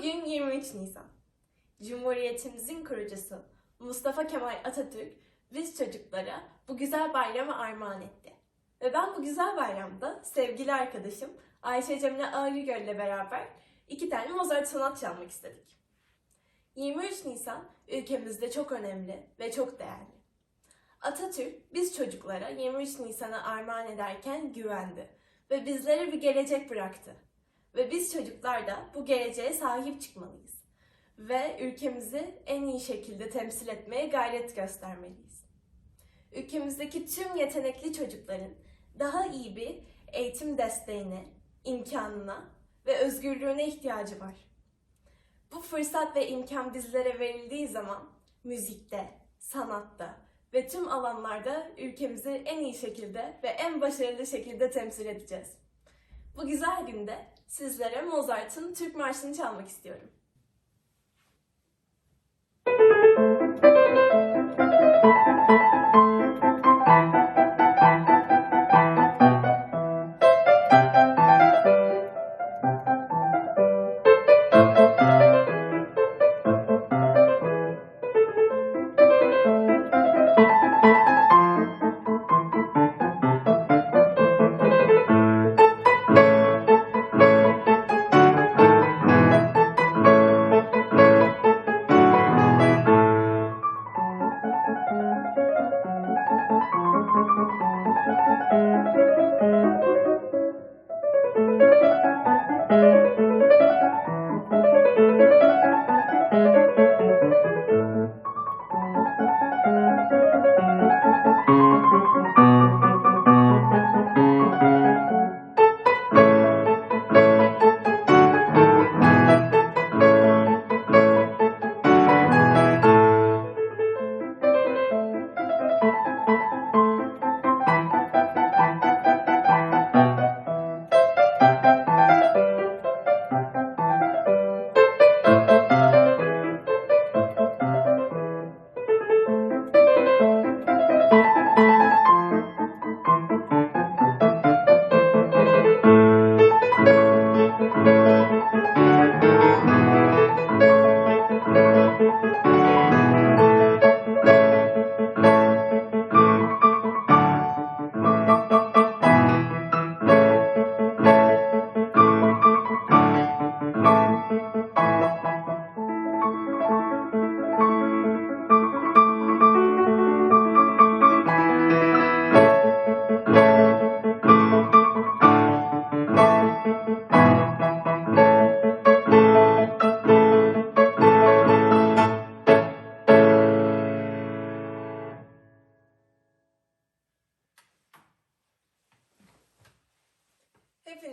Bugün 23 Nisan. Cumhuriyetimizin kurucusu Mustafa Kemal Atatürk biz çocuklara bu güzel bayramı armağan etti. Ve ben bu güzel bayramda sevgili arkadaşım Ayşe Cemile Ağrıgöl ile beraber iki tane Mozart sonat çalmak istedik. 23 Nisan ülkemizde çok önemli ve çok değerli. Atatürk biz çocuklara 23 Nisan'ı armağan ederken güvendi ve bizlere bir gelecek bıraktı. Ve biz çocuklar da bu geleceğe sahip çıkmalıyız. Ve ülkemizi en iyi şekilde temsil etmeye gayret göstermeliyiz. Ülkemizdeki tüm yetenekli çocukların daha iyi bir eğitim desteğine, imkanına ve özgürlüğüne ihtiyacı var. Bu fırsat ve imkan bizlere verildiği zaman müzikte, sanatta ve tüm alanlarda ülkemizi en iyi şekilde ve en başarılı şekilde temsil edeceğiz. Bu güzel günde sizlere Mozart'ın Türk Marşı'nı çalmak istiyorum.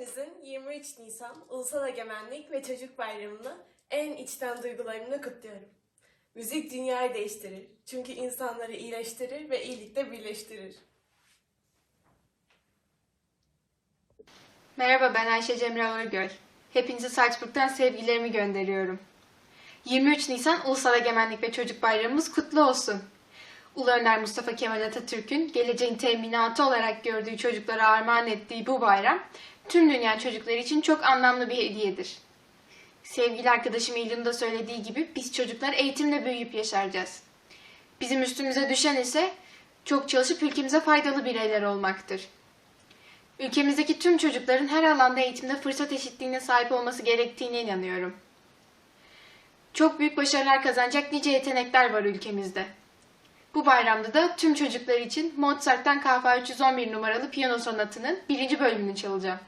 Hepinizin 23 Nisan Ulusal Egemenlik ve Çocuk Bayramı'nı en içten duygularımla kutluyorum. Müzik dünyayı değiştirir. Çünkü insanları iyileştirir ve iyilikte birleştirir. Merhaba ben Ayşe Cemre Ağırgöl. Hepinize Salzburg'dan sevgilerimi gönderiyorum. 23 Nisan Ulusal Egemenlik ve Çocuk Bayramımız kutlu olsun. Ulu Önder Mustafa Kemal Atatürk'ün geleceğin teminatı olarak gördüğü çocuklara armağan ettiği bu bayram tüm dünya çocukları için çok anlamlı bir hediyedir. Sevgili arkadaşım İlhan'ın da söylediği gibi biz çocuklar eğitimle büyüyüp yaşaracağız. Bizim üstümüze düşen ise çok çalışıp ülkemize faydalı bireyler olmaktır. Ülkemizdeki tüm çocukların her alanda eğitimde fırsat eşitliğine sahip olması gerektiğine inanıyorum. Çok büyük başarılar kazanacak nice yetenekler var ülkemizde. Bu bayramda da tüm çocuklar için Mozart'tan KF 311 numaralı piyano sonatının birinci bölümünü çalacağım.